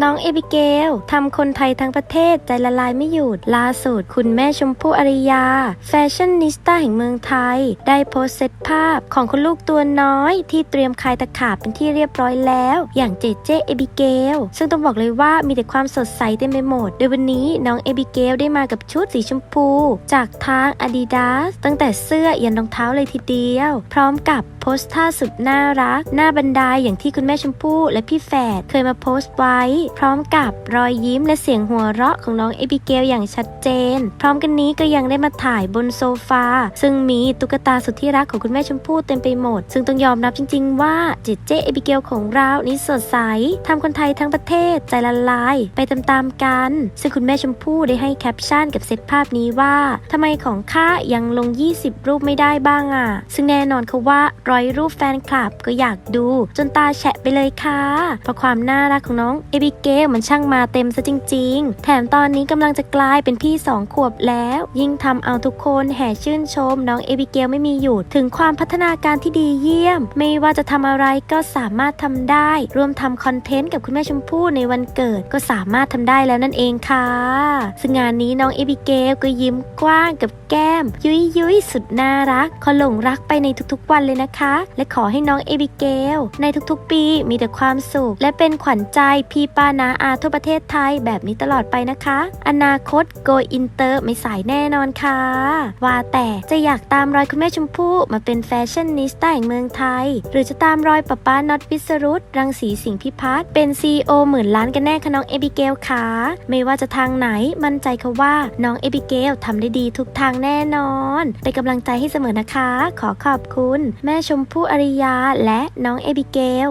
น้องเอบิเกลทำคนไทยทั้งประเทศใจละลายไม่หยุดล่าสุดคุณแม่ชมพู่อริยา แฟชั่นนิสต้าแห่งเมืองไทย ได้โพสต์เซตภาพของคุณลูกตัวน้อย ที่เตรียมคายตะขาบเป็นที่เรียบร้อยแล้ว อย่างเจเจเอบิเกลซึ่งต้องบอกเลยว่ามีแต่ความสดใสเต็มไปหมด โดยวันนี้น้องเอบิเกลได้มากับชุดสีชมพู จากทาง Adidas ตั้งแต่เสื้อยันรองเท้าเลยทีเดียว พร้อมกับโพสท่าสุดน่ารักหน้าบันไดอย่างที่คุณแม่ชมพู่และพี่แฝดเคยมาโพสต์ไว้พร้อมกับรอยยิ้มและเสียงหัวเราะของน้องเอบิเกลอย่างชัดเจน พร้อมกันนี้ก็ยังได้มาถ่ายบนโซฟา ซึ่งมีตุ๊กตาสุดที่รักของคุณแม่ชมพู่เต็มไปหมด ซึ่งต้องยอมรับจริง ๆ ว่าเจเจเอบิเกลของเรานี่สดใสทำคนไทยทั้งประเทศใจละลาย ไปตามๆกัน ซึ่งคุณแม่ชมพู่ได้ให้แคปชั่นกับเซตภาพนี้ว่าทำไมของข้ายังลง 20 รูปไม่ได้บ้างอะ ซึ่งแน่นอนค่ะว่าร้อยรูปแฟนคลับก็อยากดู จนตาแฉะไปเลยค่ะเพราะความน่ารักของน้องเอบิเกลมันช่างมาเต็มซะจริง ๆ แถมตอนนี้กำลังจะกลายเป็นพี่สองขวบแล้ว ยิ่งทำเอาทุกคนแห่ชื่นชม น้องเอบิเกลไม่มีหยุดถึงความพัฒนาการที่ดีเยี่ยม ไม่ว่าจะทำอะไรก็สามารถทำได้ รวมทำคอนเทนต์กับคุณแม่ชมพู่ในวันเกิดก็สามารถทำได้แล้วนั่นเองค่ะซึ่งงานนี้น้องเอบิเกลก็ยิ้มกว้างกับแก้ม ยุยยุยสุดน่ารักขอหลงรักไปในทุกๆวันเลยนะคะ และขอให้น้องเอบิเกลในทุกๆปีมีแต่ความสุข และเป็นขวัญใจพี่ป้านาอาทั่วประเทศไทยแบบนี้ตลอดไปนะคะ อนาคตโกอินเตอร์ไม่สายแน่นอนค่ะ ว่าแต่จะอยากตามรอยคุณแม่ชมพู่มาเป็นแฟชั่นนิสต้าแห่งเมืองไทย หรือจะตามรอยป้าป้าน็อตวิสรุตรังสีสิงห์พิพัฒน์เป็น CEO หมื่นล้านกันแน่คะน้องเอบิเกลค่ะไม่ว่าจะทางไหนมั่นใจค่ะว่าน้องเอบิเกลทำได้ดีทุกทางแน่นอนเป็นกำลังใจให้เสมอนะคะ ขอขอบคุณ แม่ชมพู่อริยาและน้องเอบิเกล